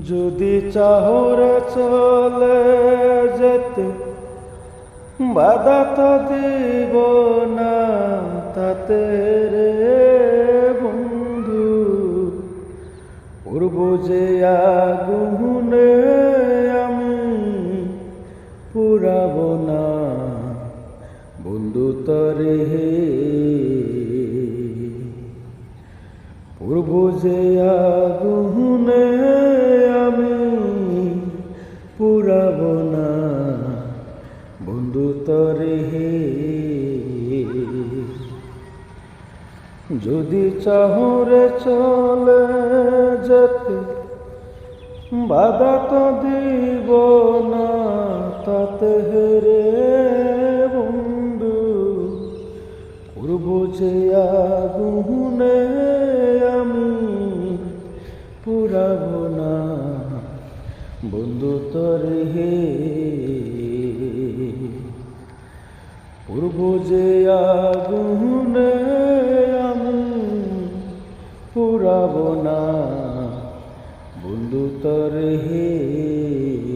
যদি চাহরে চলে যেতে, বাধা তো দিব না তাতে রে বন্ধু। পূর্ব যে আগুনে আমি পুরাব না। বন্ধু তরে হে। পূর্ব যে আগুনে পুরাব না। বন্ধু তরে হে। যদি চাহরে চলে যেতে, বাধা তো দিব না, তাতে রে বন্ধু। পূর্ব যে আগুনে আমি পুরাব না। বন্ধু তোর হে। পূর্ব যে আগুনে আমি পুরাব না। বন্ধু তোর হে।